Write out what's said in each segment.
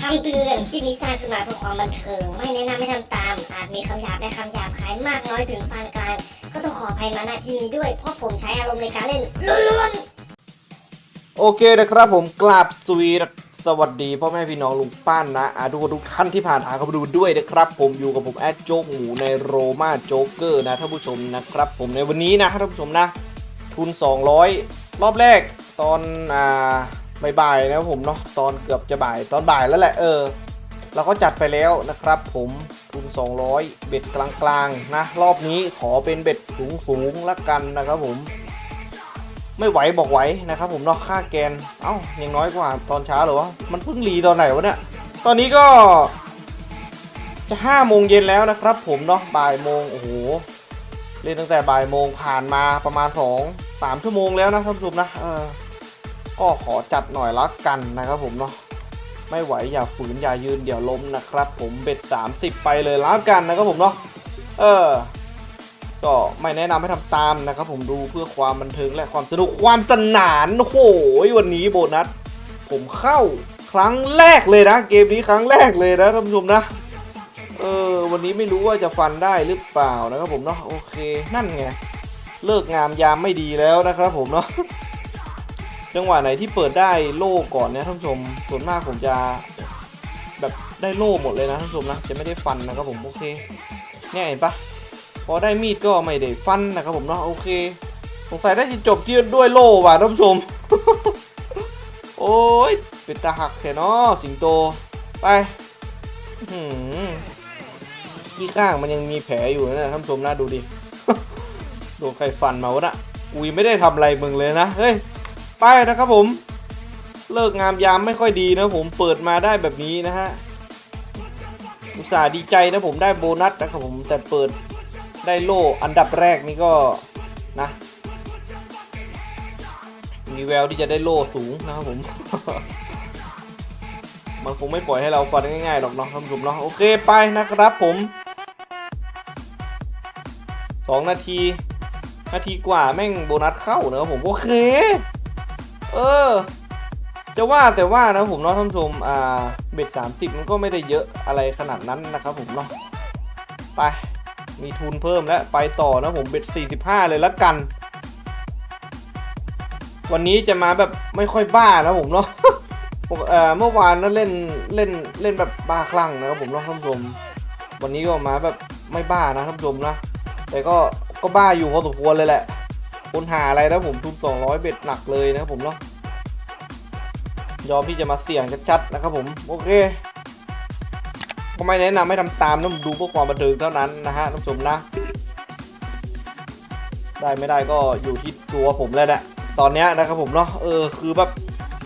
คำเตือนคลิปนี้สร้างขึ้นมาเพื่อความบันเทิง ไม่แนะนำให้ทำตาม อาจมีคำหยาบและคำหยาบคายมากน้อยถึงปานกลาง ก็ต้องขออภัยมาณที่นี้ด้วย เพราะผมใช้อารมณ์ในการเล่นล้วนๆ โอเคนะครับผมกราบสวีดสวัสดีพ่อแม่พี่น้องลุงป้านนะอาทุกคนทุกท่านที่ผ่านหาเข้ามาดูด้วยนะครับ ผมอยู่กับผมแอดโจ๊กหมูในโรมาโจ๊กเกอร์นะท่านผู้ชมนะครับ ผมในวันนี้นะท่านผู้ชมนะ ทุน 200 รอบแรกตอนอ่า บ่ายๆนะผมเนาะตอนเกือบจะบ่ายตอนบ่ายแล้วแหละเออ เราก็จัดไปแล้วนะครับ ผมทุน200 เบ็ดกลางๆนะรอบนี้ขอเป็นเบ็ดสูงๆละกันนะครับผม ไม่ไหวบอกไหวนะครับ ผมเนาะค่าแกนเอ้ายังน้อยกว่าตอนเช้าหรอวะมันเพิ่งรีตอนไหนวะเนี่ยตอนนี้ก็ จะห้าโมงเย็นแล้วนะครับ ผมเนาะบ่ายโมงโอ้โหเล่นตั้งแต่บ่ายโมงผ่านมาประมาณสองสามชั่วโมงแล้วนะท่านผู้ชมนะเออ ก็ขอจัดหน่อยละกันนะครับผมเนาะไม่ไหวอย่าฝืนอย่ายืนเดี๋ยวล้มนะครับ ผมเบ็ด 30 ไปเลยละกันนะครับผมเนาะเออก็ไม่แนะนำให้ทำตามนะครับ ผมดูเพื่อความบันเทิงและความสนุกความสนานโอ้โหวันนี้โบนัส ผมเข้าครั้งแรกเลยนะ เกมนี้ครั้งแรกเลยนะท่านผู้ชมนะเออวันนี้ไม่รู้ว่าจะฟันได้หรือเปล่านะครับผมเนาะโอเคนั่นไงเลิกงามยามไม่ดีแล้วนะครับผมเนาะ จังหวะไหนที่เปิดได้โล่ก่อนเนี่ยท่านผู้ชมส่วนมากผมจะแบบได้โล่หมดเลยนะท่านผู้ชมนะจะไม่ได้ฟันนะครับผมโอเคเนี่ยเห็นปะพอได้มีดก็ไม่ได้ฟันนะครับผมเนาะโอเคสงสัยได้จะจบที่ด้วยโล่ว่ะท่านผู้ชม โอ้ยเป็นตาหักแค่นาะสิงโตไปหืมที่ข้างมันยังมีแผลอยู่นะท่านผู้ชมนะดูดิโดนใครฟันมาวะนะอุยไม่ได้ทำอะไรมึงเลยนะเฮ้ย ไปนะครับผม เลิกงามยามไม่ค่อยดีนะผมเปิดมาได้แบบนี้นะฮะอุตส่าห์ดีใจนะผมได้โบนัสนะครับผมแต่เปิดได้โล่อันดับแรกนี่ก็นะ มีแววที่จะได้โล่สูงนะครับผม มันคงไม่ปล่อยให้เราฟันง่ายๆหรอกเนาะท่านผู้ชมเนาะโอเคไปนะครับผมสองนาที นาทีกว่าแม่งโบนัสเข้าเนอะผมโอเค เออ จะว่าแต่ว่านะผมเนาะท่านผู้ชมอ่าเบ็ดสามสิบมันก็ไม่ได้เยอะอะไรขนาดนั้นนะครับผมเนาะไปมีทุนเพิ่มแล้วไปต่อนะผมเบ็ด45เลยละกัน วันนี้จะมาแบบไม่ค่อยบ้านะผมเนาะผมเอ่อเมื่อวานนั้นเล่นเล่นเล่นแบบบ้าคลั่งนะครับผมเนาะท่านผู้ชมวันนี้ก็มาแบบไม่บ้านะท่านผู้ชมนะแต่ก็ก็บ้าอยู่พอสมควรเลยแหละ คนหาอะไรนะผมทุน 200 เบ็ดหนักเลยนะครับผมเนาะยอมที่จะมาเสี่ยงชัดๆนะครับผมโอเคก็ไม่แนะนำให้ทำตามนะดูเพื่อความบันเทิงเท่านั้นนะฮะท่านผู้ชมนะ ได้ไม่ได้ก็อยู่ที่ตัวผมแล้วแหละตอนนี้นะครับผมเนาะเออคือแบบ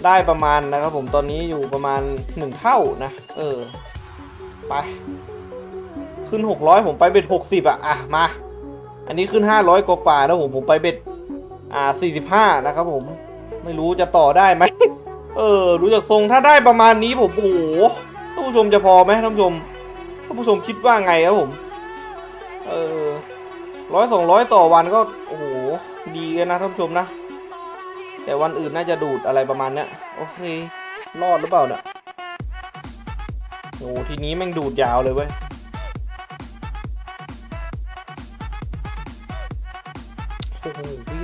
ได้ประมาณนะครับผมตอนนี้อยู่ประมาณหนึ่งเท่านะ เออ ไป ขึ้น 600 ผมไปเบ็ด60 อะ อะ มา อันนี้ขึ้น 500 กว่าๆนะผมผมไปเบ็ด อ่า 45 นะครับผม ไม่รู้จะต่อได้ไหม เออ รู้จักทรงถ้าได้ประมาณนี้ผมโอ้โห ท่านผู้ชมจะพอไหมท่านผู้ชม ท่านผู้ชมคิดว่าไงครับผม เออร้อยสองร้อยต่อวันก็ โอ้โห ดีกันนะท่านผู้ชมนะ แต่วันอื่นน่าจะดูดอะไรประมาณเนี้ย โอเค รอดหรือเปล่าเนี่ยโอ้ทีนี้แม่งดูดยาวเลยเว้ย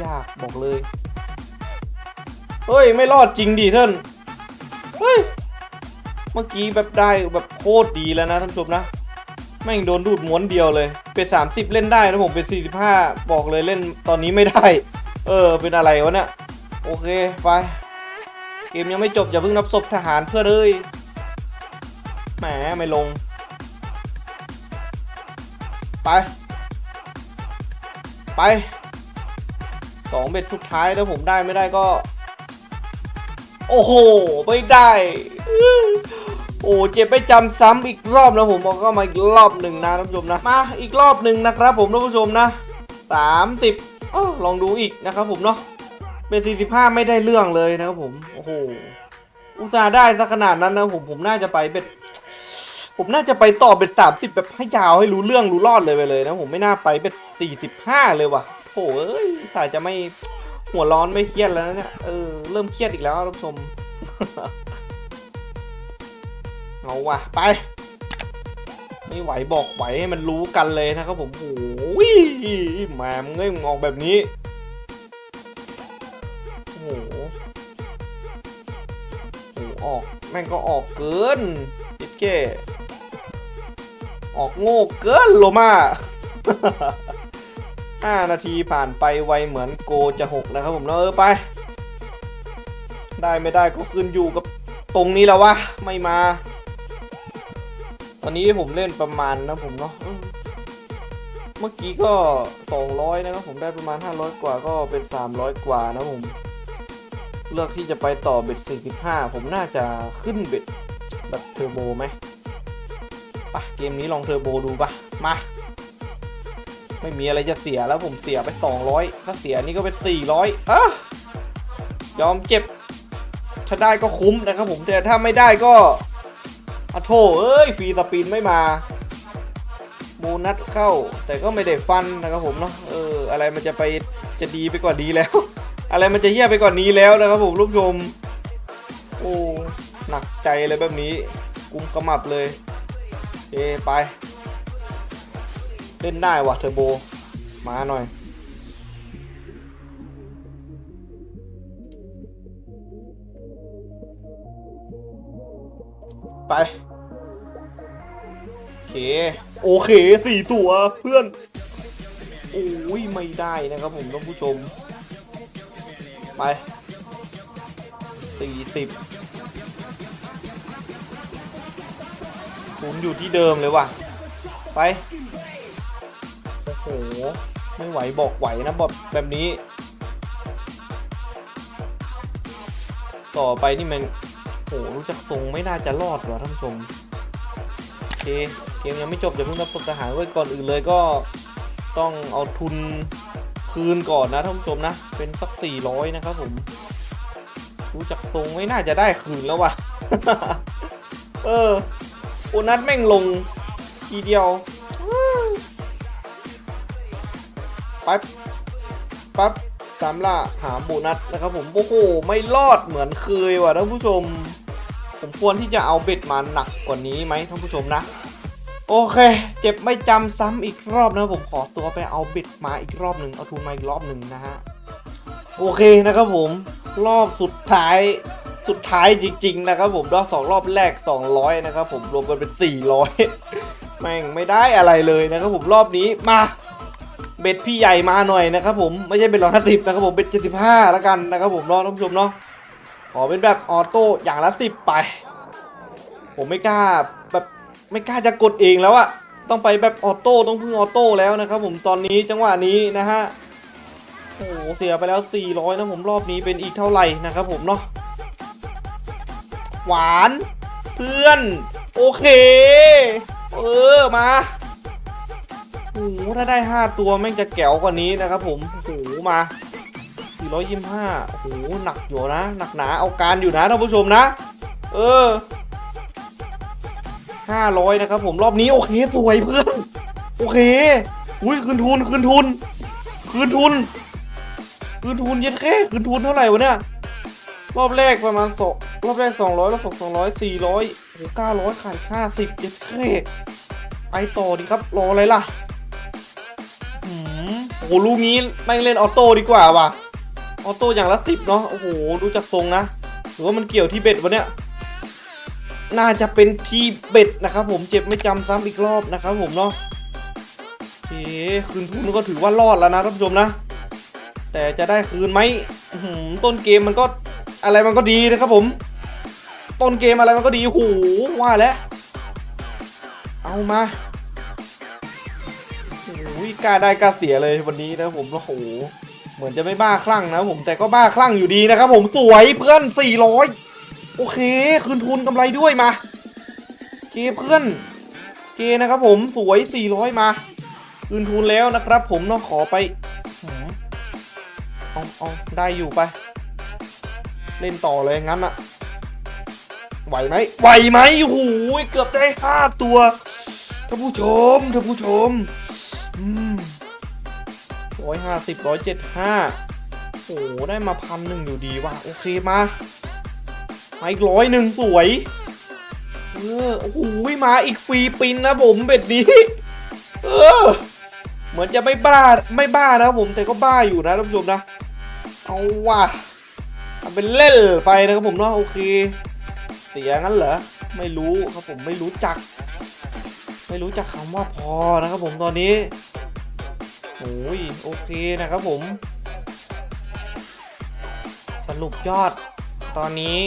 ยากบอกเลย เฮ้ย ไม่รอดจริงดิท่าน เฮ้ย เมื่อกี้แบบได้แบบโคตรดีแล้วนะท่านผู้ชมนะ แม่งโดนดูดม้วนเดียวเลย เป็น 30 เล่นได้นะผมเป็น 45 บอกเลยเล่นตอนนี้ไม่ได้ เออ เป็นอะไรวะเนี่ย โอเค ไป เกมยังไม่จบอย่าเพิ่งนับศพทหารเพื่อเลยแหมไม่ลง ไป ไป สองเบ็ดสุดท้ายแล้วผมได้ไม่ได้ก็ โอ้โห ไม่ได้โอ้เจ็บไปจำซ้ำอีกรอบนะผมบอกก็มาอีกรอบหนึ่งนะท่านผู้ชมนะมาอีกรอบหนึ่งนะครับผมท่านผู้ชมนะสามสิบลองดูอีกนะครับผมเนาะเป็นสี่สิบห้าไม่ได้เรื่องเลยนะครับผมโอ้โหอุตส่าห์ได้ซะขนาดนั้นนะผมผมน่าจะไปเป็นผมน่าจะไปต่อเป็นสามสิบแบบให้ยาวให้รู้เรื่องรู้รอดเลยไปเลยนะผมไม่น่าไปเป็นสี่สิบห้าเลยว่ะ โอ้เอ้ยสาห์จะไม่หัวร้อนไม่เครียดแล้วนะเนี่ยเออเริ่มเครียดอีกแล้วท่านผู้ชมเอาว่ะไปไม่ไหวบอกไหวให้มันรู้กันเลยนะครับผมโอ้ยแหมมึงเอ้ยมึงออกแบบนี้โอ้โหโอ้โหออกแม่งก็ออกเกินยิเก้ออกโง่เกินโลมา ห้านาทีผ่านไปไวเหมือนโกจะหกนะครับผมเนอะเออไป ได้ไม่ได้ก็ขึ้นอยู่กับตรงนี้แล้ววะ ไม่มา ตอนนี้ผมเล่นประมาณนะผมเนาะเมื่อกี้ก็ 200 นะครับผมได้ประมาณ 500 กว่าก็เป็น 300 กว่านะผม เลือกที่จะไปต่อเบ็ด 45 ผมน่าจะขึ้นเบ็ดแบบเทอร์โบไหมปะเกมนี้ลองเทอร์โบดูปะมา ไม่มีอะไรจะเสียแล้วผมเสียไป 200 ถ้าเสียนี่ก็เป็น 400อะยอมเจ็บ ถ้าได้ก็คุ้มนะครับผมแต่ถ้าไม่ได้ก็อะโถเอ้ยฟรีสปินไม่มาโบนัสเข้า แต่ก็ไม่ได้ฟันนะครับผมเนาะเอออะไรมันจะไปจะดีไปกว่านี้แล้ว อะไรมันจะเหี้ยไปกว่านี้แล้วนะครับผมลูกชมโอ้หนักใจเลยแบบนี้ กุมขมับเลยเอไป เล่นได้ว่ะเทอร์โบ มาหน่อย ไป โอเค โอเคสี่ตัวเพื่อน โอ้ย ไม่ได้นะครับผมท่านผู้ชม ไปสี่สิบผมอยู่ที่เดิมเลยว่ะ ไป ไม่ไหวบอกไหวนะบอแบบนี้ ต่อไปนี่มันโอ้โหรู้จักทรงไม่น่าจะรอดหรอท่านผู้ชมโอเคเกมยังไม่จบอย่าเพิ่งรับทหารไว้ก่อนอื่นเลยก็ต้องเอาทุนคืนก่อนนะท่านผู้ชมนะ เป็นสัก 400 นะครับผม รู้จักทรงไม่น่าจะได้คืนแล้ววะเออโอนัทแม่งลง ทีเดียว ปั๊บปั๊บตามล่าหาโบนัสนะครับผมโอ้โหไม่รอดเหมือนเคยว่ะท่านผู้ชม ผมควรที่จะเอาเบ็ดมาหนักกว่านี้ไหมท่านผู้ชมนะโอเค เจ็บไม่จำซ้ำอีกรอบนะผมขอตัวไปเอาเบ็ดมาอีกรอบหนึ่งเอาทุนมาอีกรอบหนึ่งนะฮะ โอเคนะครับผม รอบสุดท้ายสุดท้ายจริง ๆ นะครับผมรอบสองรอบแรก 200 นะครับผมรวมกันเป็น 400 แม่งไม่ได้อะไรเลยนะครับผมรอบนี้มา เบ็ดพี่ใหญ่มาหน่อยนะครับผมไม่ใช่เบ็ดร้อยห้าสิบนะครับผมเบ็ดเจ็ดสิบห้าแล้วกันนะครับผมเนาะท่านผู้ชมเนาะขอเป็นแบบออโต้อย่างละสิบไป ผมไม่กล้าแบบไม่กล้าจะกดเองแล้วอะต้องไปแบบออโต้ต้องพึ่งออโต้แล้วนะครับผมตอนนี้จังหวะนี้นะฮะโอ้โหเสียไปแล้ว 400นะผมรอบนี้เป็นอีกเท่าไหร่นะครับผมเนาะหวานเพื่อน โอเค เออมา โอ้โหถ้าได้ 5 ตัวแม่งจะแก๋วกว่านี้นะครับผมโอ้โหมา 425โอ้โหหนักอยู่นะ หนักหนาเอาการอยู่นะท่านผู้ชมนะ เออ 500 นะครับผมรอบนี้โอเคสวยเพื่อน โอเคอุ้ยคืนทุนคืนทุน คืนทุน คืนทุนเย็นแค่คืนทุนเท่าไหร่วะเนี่ยรอบแรกประมาณสองรอบแรก200รอบสอง200 400โอ้โห900ขาย50เย็นแค่ไปต่อดีครับ รออะไรล่ะ โอ้โหลูกนี้แม่งเล่นออโต้ดีกว่าว่ะออโต้อย่างละสิบเนาะโอ้โหดูจากทรงนะหรือว่ามันเกี่ยวที่เบ็ดวะเนี่ยน่าจะเป็นที่เบ็ดนะครับ ผมเจ็บไม่จำซ้ำอีกรอบนะครับ ผมเนาะเอ๊คืนทุนก็ถือว่ารอดแล้วนะท่านผู้ชมนะ แต่จะได้คืนไหมหือต้นเกมมันก็อะไรมันก็ดีนะครับผม ต้นเกมอะไรมันก็ดีโอ้โหว่าแล้วเอามา กล้าได้กล้าเสียเลยวันนี้นะผมโอ้โหเหมือนจะไม่บ้าคลั่งนะผมแต่ก็บ้าคลั่งอยู่ดีนะครับผมสวยเพื่อน400โอเคคืนทุนกำไรด้วยมาเกเพื่อนเกนะครับผมสวย 400 มาคืนทุนแล้วนะครับ ผมต้องขอไปเอาเอาได้อยู่ไป เล่นต่อเลยงั้นอะไหวไหมไหวไหมโอ้โหเกือบได้ห้าตัวท่านผู้ชมท่านผู้ชม ร้อยห้าสิบร้อยเจ็ดห้าโอ้โหได้มาพันหนึ่งอยู่ดีว่ะ โอเคมามาอีกร้อยหนึ่งสวย เออ โอ้โหมาอีกฟรีปินนะผมเบ็ดนี้ เออ เหมือนจะไม่บ้าไม่บ้านะผมแต่ก็บ้าอยู่นะท่านผู้ชมนะ เอาว่ะทำเป็นเล่นไปนะครับผมเนาะโอเค เสียงั้นเหรอ ไม่รู้ครับผมไม่รู้จัก ไม่รู้จักคำว่าพอนะครับผมตอนนี้โอ้ยโอเคนะครับผม สรุปยอดตอนนี้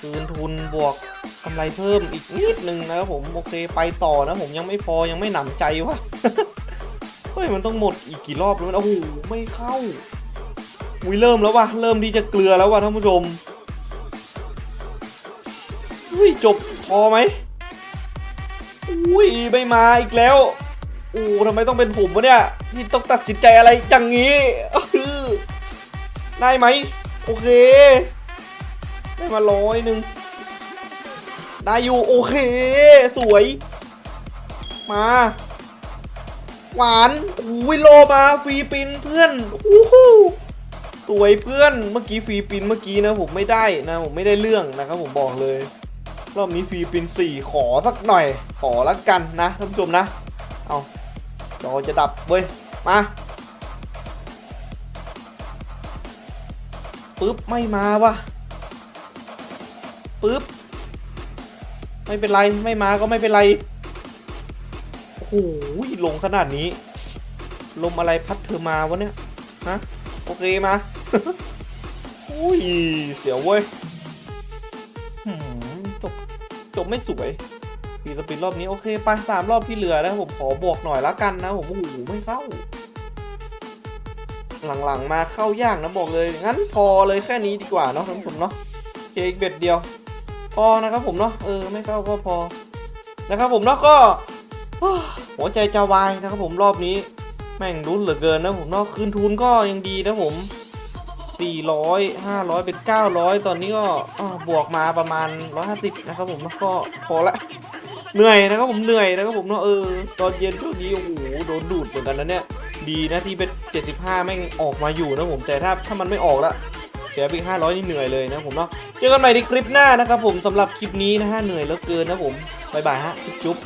คืนทุนบวกกำไรเพิ่มอีกนิดนึงนะครับผมโอเคไปต่อนะผมยังไม่พอยังไม่หนำใจวะเฮ้ยมันต้องหมดอีกกี่รอบแล้วนะโอ้โหไม่เข้าอุ้ยเริ่มแล้ววะเริ่มที่จะเกลือแล้ววะท่านผู้ชมอุ้ยจบพอไหม อุ้ยไม่มาอีกแล้วโอ้ทำไมต้องเป็นผมวะเนี่ยที่ต้องตัดสินใจอะไรอย่างนี้ได้ไหมโอเค ได้มาร้อยหนึ่งได้อยู่โอเค สวย มา หวานอุ้ยโลมาฟรีปินเพื่อนอู้หูสวยเพื่อนเมื่อกี้ฟรีปินเมื่อกี้นะผมไม่ได้นะผมไม่ได้เรื่องนะครับผมบอกเลย รอบนี้ฟรีปินสี่ขอสักหน่อย ขอละกันนะท่านผู้ชมนะ เอาจอจะดับเว้ย มาปึ๊บไม่มาวะปึ๊บไม่เป็นไรไม่มาก็ไม่เป็นไรโอ้โหลงขนาดนี้ ลมอะไรพัดเธอมาวะเนี่ยฮะโอเคมาอุ้ยเสียวเว้ย บไม่สวยปีสปินรอบนี้โอเคไปสามรอบที่เหลือนะผมขอบวกหน่อยละกันนะผมโอ้โหไม่เข้า หลังๆมาเข้ายากนะบอกเลย งั้นพอเลยแค่นี้ดีกว่าเนาะท่านผู้ชมเนาะเคอีกเบ็ดเดียว พอนะครับผมเนาะเออไม่เข้าก็พอนะครับผมเนาะก็หัวใจจะวายนะครับผมรอบนี้ แม่งรุนเหลือเกินนะผมเนาะคืนทุนก็ยังดีนะผม 400 500 เป็น 900 ตอนนี้ก็บวกมาประมาณ 150 นะครับผมเนาะก็พอละ เหนื่อยนะครับผมเหนื่อยนะครับผมเนาะเออตอนเย็นช่วงนี้โอ้โหโดนดูดเหมือนกันนะเนี่ยดีนะที่เป็น 75 แม่งออกมาอยู่นะผมแต่ถ้าถ้ามันไม่ออกละเสียไป500 นี่เหนื่อยเลยนะผมเนาะเจอกันใหม่ในคลิปหน้านะครับผมสำหรับคลิปนี้นะฮะเหนื่อยเหลือเกินนะผมบายบายฮะจุ๊บ